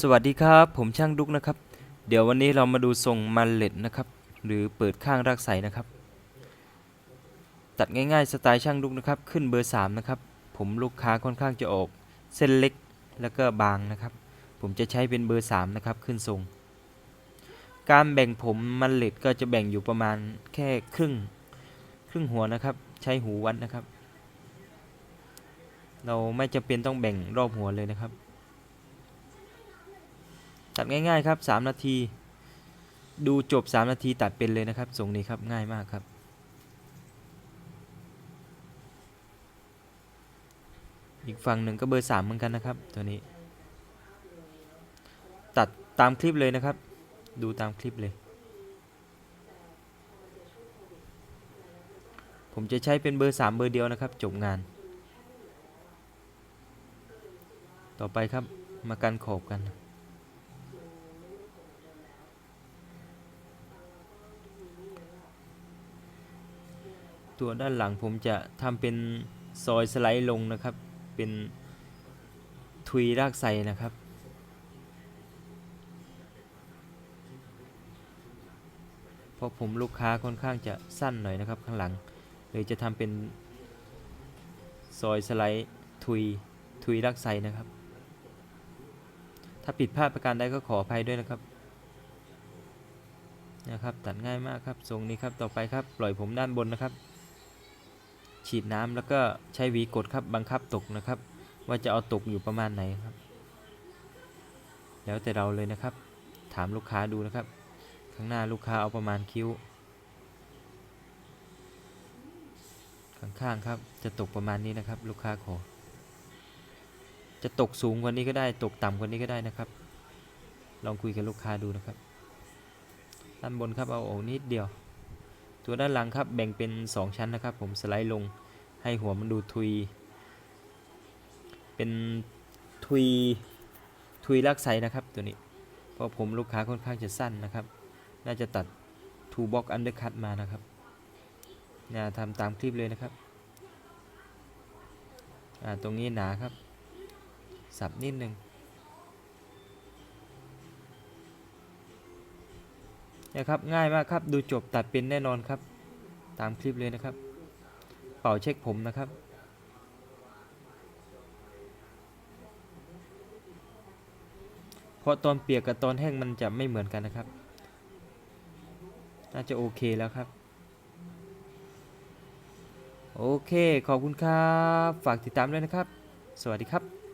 สวัสดีครับ ผมช่างดุกนะครับ เดี๋ยววันนี้เรามาดูทรงมันเล็ดนะครับ หรือเปิดข้างรากใสนะครับ ตัดง่ายๆสไตล์ช่างดุกนะครับ ขึ้นเบอร์3นะครับ ผมลูกค้าค่อนข้างจะออก เส้นเล็กแล้วก็บางนะครับ ผมจะใช้เป็นเบอร์3นะครับขึ้นทรง การแบ่งผมมันเล็ดก็จะแบ่งอยู่ประมาณแค่ครึ่งครึ่งหัวนะครับ ใช้หูวัดนะครับ เราไม่จำเป็นต้องแบ่งรอบหัวเลยนะครับ ตัดง่ายๆครับ 3 นาที ดูจบ 3 นาทีตัดเป็นเลยนะครับทรงนี้ครับง่ายมากครับ อีกฝั่งหนึ่งก็เบอร์ 3 เหมือนกันนะครับ ตัวนี้ ตัดตามคลิปเลยนะครับ ดูตามคลิปเลย ผมจะใช้เป็นเบอร์ 3 เบอร์เดียวนะครับ จบงาน ต่อไปครับมากันขอบกัน ตัวด้านหลังผมจะทำเป็นซอยสไลด์ลงนะครับ เป็นทุยรากไซนะครับ เพราะผมลูกค้าค่อนข้างจะสั้นหน่อยนะครับข้างหลังเลยจะทำเป็นซอยสไลด์ทุยทุยรากไซนะครับ ถ้าผิดพลาดประการใดก็ขออภัยด้วยนะครับ นะครับ ตัดง่ายมากครับ ทรงนี้ครับ ต่อไปครับ ปล่อยผมด้านบนนะครับ ฉีดน้ำแล้วก็ใช้หวีกดครับบังคับตกนะครับ ว่าจะเอาตกอยู่ประมาณไหนครับ แล้วแต่เราเลยนะครับ ถามลูกค้าดูนะครับ ข้างหน้าลูกค้าเอาประมาณคิ้ว ข้างๆครับจะตกประมาณนี้นะครับ ลูกค้าขอ จะตกสูงกว่านี้ก็ได้ตกต่ำกว่านี้ก็ได้นะครับ ลองคุยกับลูกค้าดูนะครับด้านบนครับเอาออกนิดเดียว ตัวด้านหลังครับแบ่งเป็น 2 ชั้นนะครับ ผมสไลด์ลงให้หัวมันดูทุย เป็นทุยทุยลักไซนะครับตัวนี้ เพราะผมลูกค้าค่อนข้างจะสั้นนะครับ น่าจะตัดทูบ็อกอันเดอร์คัตมานะครับเนี่ยทำตามคลิปเลยนะครับตรงนี้หนาครับ สับนิดนึง นะครับง่ายมากครับดูจบตัดเป็นแน่นอนครับ ตามคลิปเลยนะครับ เป่าเช็คผมนะครับเพราะตอนเปียกกับตอนแห้งมันจะไม่เหมือนกันนะครับ น่าจะโอเคแล้วครับ โอเคขอบคุณครับ ฝากติดตามด้วยนะครับ สวัสดีครับ